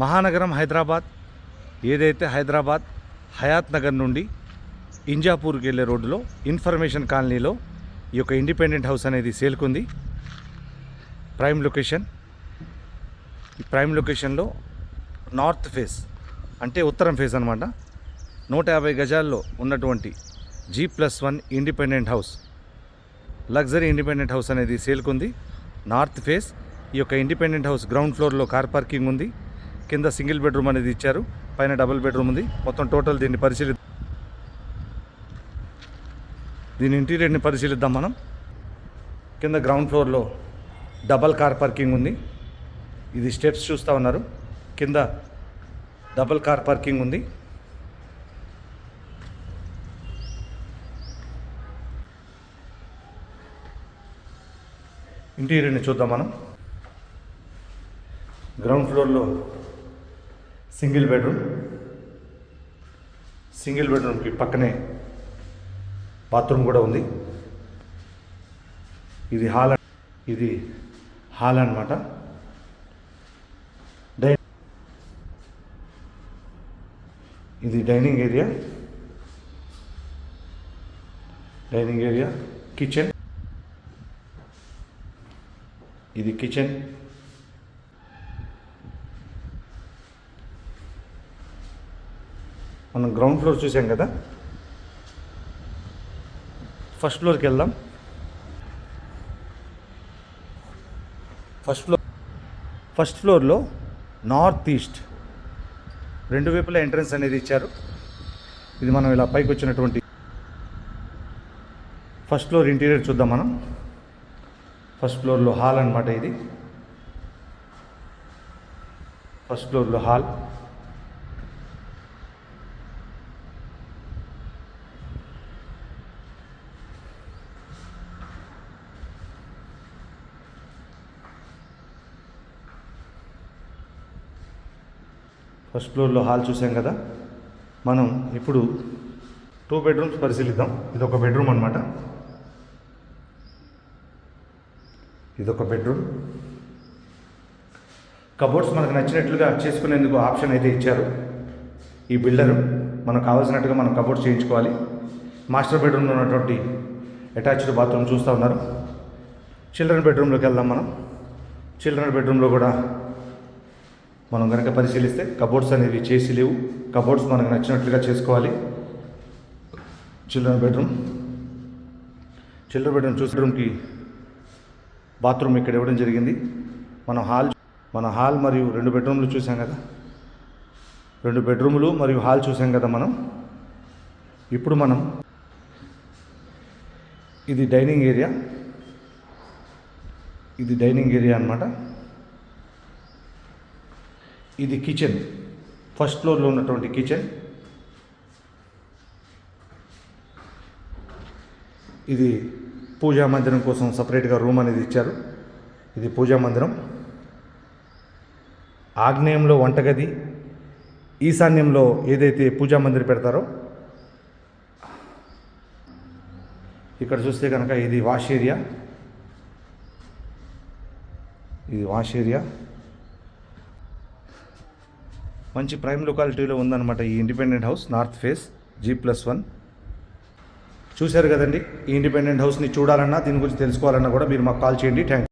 మహానగరం హైదరాబాద్ ఏదైతే హైదరాబాద్ హయాత్ నగర్ నుండి ఇంజాపూర్కి వెళ్ళే రోడ్డులో ఇన్ఫర్మేషన్ కాలనీలో ఈ యొక్క ఇండిపెండెంట్ హౌస్ అనేది సేల్కుంది. Prime location. ఈ ప్రైమ్ లొకేషన్లో నార్త్ ఫేస్ అంటే ఉత్తరం ఫేస్ అనమాట నూట యాభై గజాల్లో ఉన్నటువంటి G plus one independent house. Luxury independent house అనేది సేల్కుంది. నార్త్ ఫేస్ ఈ యొక్క ఇండిపెండెంట్ హౌస్ గ్రౌండ్ ఫ్లోర్లో కార్ పార్కింగ్ ఉంది కింద సింగిల్ బెడ్రూమ్ అనేది ఇచ్చారు. పైన డబుల్ బెడ్రూమ్ ఉంది. మొత్తం టోటల్ దీన్ని పరిశీలి దీని ఇంటీరియర్ని పరిశీలిద్దాం మనం. కింద గ్రౌండ్ ఫ్లోర్లో డబల్ కార్ పార్కింగ్ ఉంది. ఇది స్టెప్స్ చూస్తూ ఉన్నారు. కింద డబల్ కార్ పార్కింగ్ ఉంది. ఇంటీరియర్ని చూద్దాం మనం. గ్రౌండ్ ఫ్లోర్లో సింగిల్ బెడ్రూమ్. సింగిల్ బెడ్రూమ్కి పక్కనే బాత్రూమ్ కూడా ఉంది. ఇది హాల్ ఇది హాల్ అన్నమాట. డై ఇది dining area. Dining area. Kitchen. ఇది కిచెన్. మనం గ్రౌండ్ ఫ్లోర్ చూసాం కదా? ఫస్ట్ ఫ్లోర్కి వెళ్దాం. ఫస్ట్ ఫ్లోర్ ఫస్ట్ ఫ్లోర్లో నార్త్ ఈస్ట్ రెండు వైపులా ఎంట్రన్స్ అనేది ఇచ్చారు. ఇది మనం ఇలా పైకి వచ్చినటువంటి ఫస్ట్ ఫ్లోర్ ఇంటీరియర్ చూద్దాం మనం. ఫస్ట్ ఫ్లోర్లో హాల్ అన్నమాట ఇది. ఫస్ట్ ఫ్లోర్లో హాల్ ఫస్ట్ ఫ్లోర్లో హాల్ చూసాం కదా. మనం ఇప్పుడు టూ బెడ్రూమ్స్ పరిశీలిద్దాం. ఇది ఒక బెడ్రూమ్ అనమాట ఇది ఒక బెడ్రూమ్. కబోర్డ్స్ మనకు నచ్చినట్లుగా చేసుకునేందుకు ఆప్షన్ అయితే ఇచ్చారు. ఈ బిల్డరు మనకు కావాల్సినట్టుగా మనం కబోర్డ్స్ చేయించుకోవాలి. మాస్టర్ బెడ్రూమ్లో ఉన్నటువంటి అటాచ్డ్ బాత్రూమ్ చూస్తూ ఉన్నారు. చిల్డ్రన్ బెడ్రూమ్లోకి వెళ్దాం మనం. చిల్డ్రన్ బెడ్రూమ్లో కూడా మనం కనుక పరిశీలిస్తే కబోర్డ్స్ అనేవి చేసి లేవు. కబోర్డ్స్ మనకు నచ్చినట్లుగా చేసుకోవాలి. చిల్డ్రన్ బెడ్రూమ్ చిల్డ్రన్ బెడ్రూమ్ చూసే రూమ్కి బాత్రూమ్ ఇక్కడ ఇవ్వడం జరిగింది. మనం హాల్ మన హాల్ మరియు రెండు బెడ్రూమ్లు చూసాం కదా. రెండు బెడ్రూములు మరియు హాల్ చూసాం కదా మనం. ఇప్పుడు మనం ఇది డైనింగ్ ఏరియా ఇది డైనింగ్ ఏరియా అన్నమాట. ఇది కిచెన్ ఫస్ట్ ఫ్లోర్లో ఉన్నటువంటి కిచెన్ ఇది పూజా మందిరం కోసం సపరేట్గా రూమ్ అనేది ఇచ్చారు. ఇది పూజా మందిరం. ఆగ్నేయంలో వంటగది. ఈశాన్యంలో ఏదైతే పూజా మందిరం పెడతారో ఇక్కడ చూస్తే కనుక ఇది వాష్ ఏరియా. ఇది వాష్ ఏరియా. మంచి ప్రైమ్ లొకాలిటీలో ఉందన్నమాట ఈ independent house north face G plus one. చూశారు కదండి ఈ ఇండిపెండెంట్ హౌస్ని చూడాలన్నా దీని గురించి తెలుసుకోవాలన్నా కూడా మీరు మాకు కాల్ చేయండి. థ్యాంక్